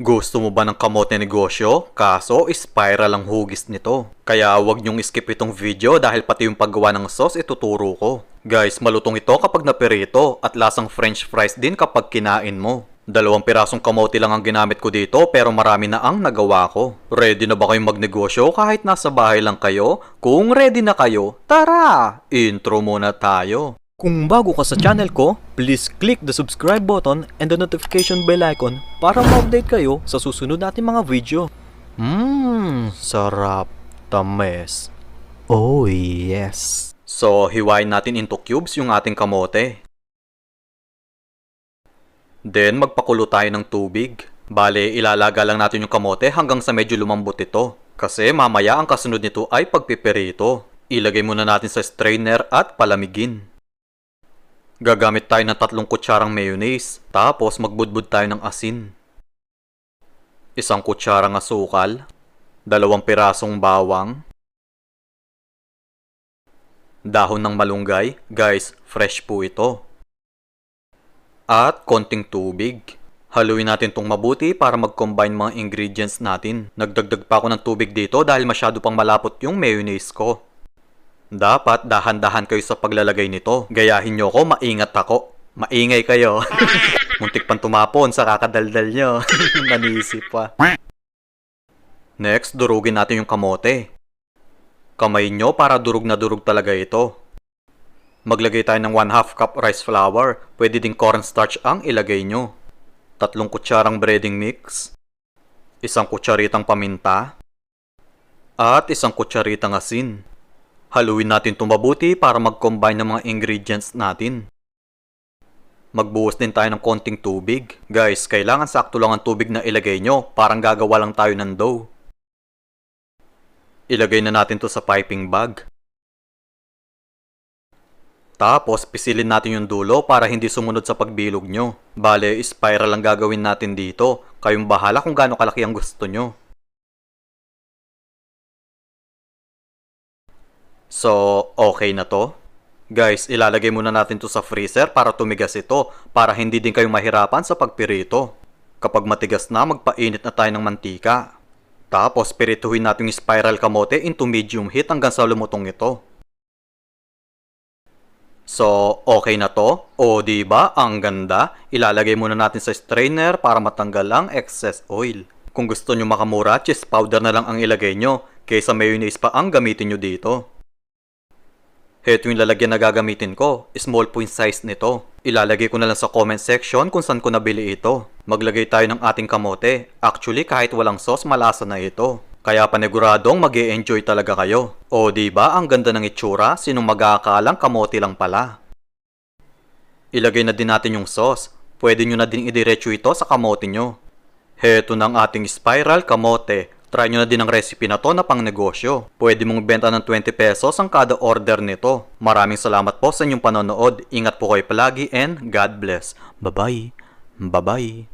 Gusto mo ba ng kamote negosyo? Kaso, spiral ang hugis nito. Kaya wag niyong skip itong video dahil pati yung paggawa ng sauce ituturo ko. Guys, malutong ito kapag napirito at lasang french fries din kapag kinain mo. Dalawang pirasong kamote lang ang ginamit ko dito pero marami na ang nagawa ko. Ready na ba kayong magnegosyo kahit nasa bahay lang kayo? Kung ready na kayo, tara! Intro muna tayo. Kung bago ka sa channel ko, please click the subscribe button and the notification bell icon para ma-update kayo sa susunod nating mga video. Mmm, sarap. Tames. Oh yes. So, hiwain natin into cubes yung ating kamote. Then, magpakulo tayo ng tubig. Bale, ilalaga lang natin yung kamote hanggang sa medyo lumambot ito. Kasi mamaya ang kasunod nito ay pagpipirito. Ilagay muna natin sa strainer at palamigin. Gagamit tayo ng tatlong kutsarang mayonnaise. Tapos magbudbud tayo ng asin. Isang kutsarang asukal. Dalawang pirasong bawang. Dahon ng malunggay. Guys, fresh po ito. At konting tubig. Haluin natin tong mabuti para mag-combine mga ingredients natin. Nagdagdag pa ako ng tubig dito dahil masyado pang malapot yung mayonnaise ko. Dapat dahan-dahan kayo sa paglalagay nito. Gayahin nyo ko, maingat ako. Maingay kayo. Muntik pang tumapon sa kakadaldal nyo. Nanisip pa. Next, durugin natin yung kamote. Kamay nyo para durug na durug talaga ito. Maglagay tayo ng 1 half cup rice flour. Pwede ding cornstarch ang ilagay nyo. Tatlong kutsarang breading mix. Isang kutsaritang paminta. At isang kutsaritang asin. Haluin natin itong mabuti para mag-combine ng mga ingredients natin. Magbuhos din tayo ng konting tubig. Guys, kailangan sakto lang ang tubig na ilagay nyo. Parang gagawa lang tayo ng dough. Ilagay na natin to sa piping bag. Tapos, pisilin natin yung dulo para hindi sumunod sa pagbilog nyo. Bale, spiral ang gagawin natin dito. Kayong bahala kung gaano kalaki ang gusto nyo. So, okay na to? Guys, ilalagay muna natin to sa freezer para tumigas ito para hindi din kayo mahirapan sa pagpirito. Kapag matigas na, magpainit na tayo ng mantika. Tapos, pirituhin natin yung spiral kamote into medium heat hanggang sa lumutong ito. So, okay na to? O, di ba? Ang ganda. Ilalagay muna natin sa strainer para matanggal ang excess oil. Kung gusto nyo makamura, cheese powder na lang ang ilagay nyo kaysa mayonnaise pa ang gamitin nyo dito. Heto yung lalagyan na gagamitin ko. Small po yung size nito. Ilalagay ko na lang sa comment section kung saan ko nabili ito. Maglagay tayo ng ating kamote. Actually, kahit walang sauce, malasa na ito. Kaya paniguradong mag enjoy talaga kayo. O ba ang ganda ng itsura? Sinong mag-aakalang kamote lang pala? Ilagay na din natin yung sauce. Pwede nyo na din idiretso ito sa kamote nyo. Heto ng ating spiral kamote. Try nyo na din ang recipe na to na pang negosyo. Pwede mong benta ng 20 pesos ang kada order nito. Maraming salamat po sa inyong panonood. Ingat po kayo palagi and God bless. Bye-bye. Bye-bye.